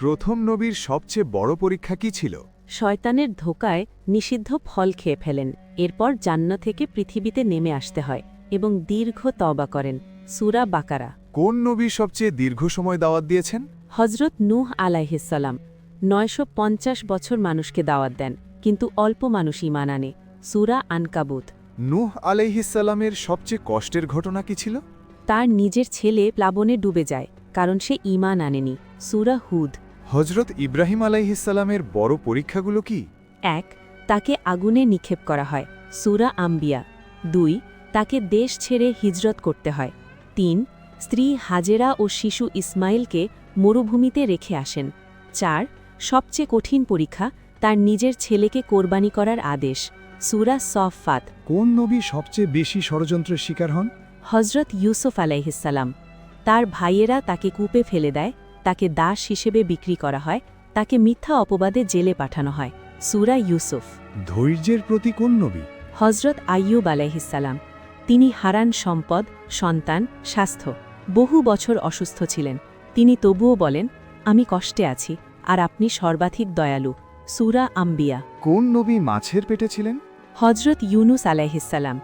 প্রথম নবীর সবচেয়ে বড় পরীক্ষা কি ছিল? শয়তানের ধোকায় নিষিদ্ধ ফল খেয়ে ফেলেন। এরপর জান্ন থেকে পৃথিবীতে নেমে আসতে হয় এবং দীর্ঘ তবা করেন। সুরা বাকারা। কোন নবী সবচেয়ে দীর্ঘ সময় দাওয়াত দিয়েছেন? হজরত নূহ আলাইহিসাল্লাম নয়শো পঞ্চাশ বছর মানুষকে দাওয়াত দেন কিন্তু অল্প মানুষ ইমান আনে। সুরা আনকাবুত। নূহ আলাইহিসাল্লামের সবচেয়ে কষ্টের ঘটনা কি ছিল? তার নিজের ছেলে প্লাবনে ডুবে যায় কারণ সে ইমান আনেনি। সুরা হুদ। হজরত ইব্রাহিম আলাইহিসাল্লামের বড় পরীক্ষাগুলো কি? এক তাকে আগুনে নিক্ষেপ করা হয় সুরা আম্বিয়া। দুই তাকে দেশ ছেড়ে হিজরত করতে হয়। তিন স্ত্রী হাজেরা ও শিশু ইসমাইলকে মরুভূমিতে রেখে আসেন। চার সবচেয়ে কঠিন পরীক্ষা তার নিজের ছেলেকে কোরবানি করার আদেশ সুরা সফাত কোন নবী সবচেয়ে বেশি ষড়যন্ত্রের শিকার হন? হজরত ইউসুফ আলাইহিসাল্লাম তার ভাইয়েরা তাকে কূপে ফেলে দেয় তাকে দাস হিসেবে বিক্রি করা হয় তাকে মিথ্যা অপবাদে জেলে পাঠানো হয়। সুরা ইউসুফ। ধৈর্যের প্রতি কোন নবী? হজরত আইয়ুব আলাইহিসাল্লাম তিনি হারান সম্পদ সন্তান স্বাস্থ্য। বহু বছর অসুস্থ ছিলেন। তিনি তবুও বলেন আমি কষ্টে আছি আর আপনি সর্বাধিক দয়ালু। সুরা আম্বিয়া। কোন নবী মাছের পেটে ছিলেন? হজরত ইউনুস আলাইহিসাল্লাম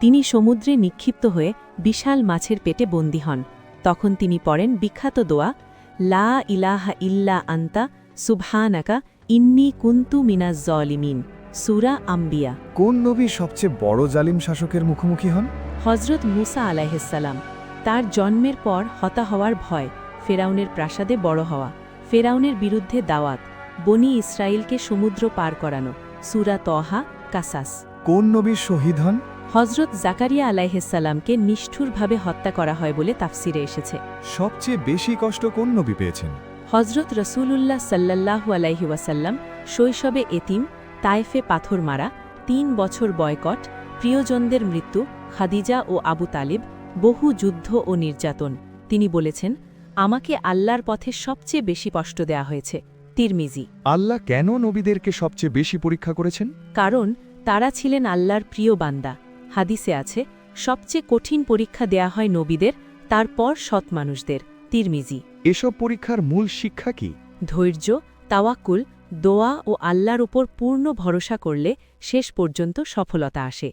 তিনি সমুদ্রে নিক্ষিপ্ত হয়ে বিশাল মাছের পেটে বন্দী হন। তখন তিনি পড়েন বিখ্যাত দোয়া লা ইলাহা ইল্লা আন্তা সুবহানাকা ইন্নি কুন্তু মিনাজ জলিমিন। সুরা আম্বিয়া। কোন নবী সবচেয়ে বড় জালিম শাসকের মুখোমুখি হন? হজরত মুসা আলাইহিসাল্লাম তার জন্মের পর হতা হওয়ার ভয় ফেরাউনের প্রাসাদে বড় হওয়া ফেরাউনের বিরুদ্ধে দাওয়াত বনি ইসরায়েলকে সমুদ্র পার করানো। সুরা তহা কাসাস। কোন নবী শহীদ হন? হজরত জাকারিয়া আলাইহিসাল্লামকে নিষ্ঠুরভাবে হত্যা করা হয় বলে তাফসিরে এসেছে। সবচেয়ে বেশি কষ্ট কোন নবী পেয়েছেন? হজরত রসুলুল্লাহ সাল্লাল্লাহু আলাইহি ওয়াসাল্লাম শৈশবে এতিম তায়েফে পাথর মারা তিন বছর বয়কট প্রিয়জনদের মৃত্যু খাদিজা ও আবু তালিব বহু যুদ্ধ ও নির্যাতন। তিনি বলেছেন আমাকে আল্লাহর পথে সবচেয়ে বেশি কষ্ট দেয়া হয়েছে। তিরমিজি। আল্লাহ কেন নবীদেরকে সবচেয়ে বেশি পরীক্ষা করেছেন? কারণ তারা ছিলেন আল্লাহর প্রিয় বান্দা। হাদিসে আছে সবচেয়ে কঠিন পরীক্ষা দেয়া হয় নবীদের তারপর সৎ মানুষদের। তিরমিজি। এসব পরীক্ষার মূল শিক্ষা কি? ধৈর্য তাওয়াকুল দোয়া ও আল্লাহর উপর পূর্ণ ভরসা করলে শেষ পর্যন্ত সফলতা আসে।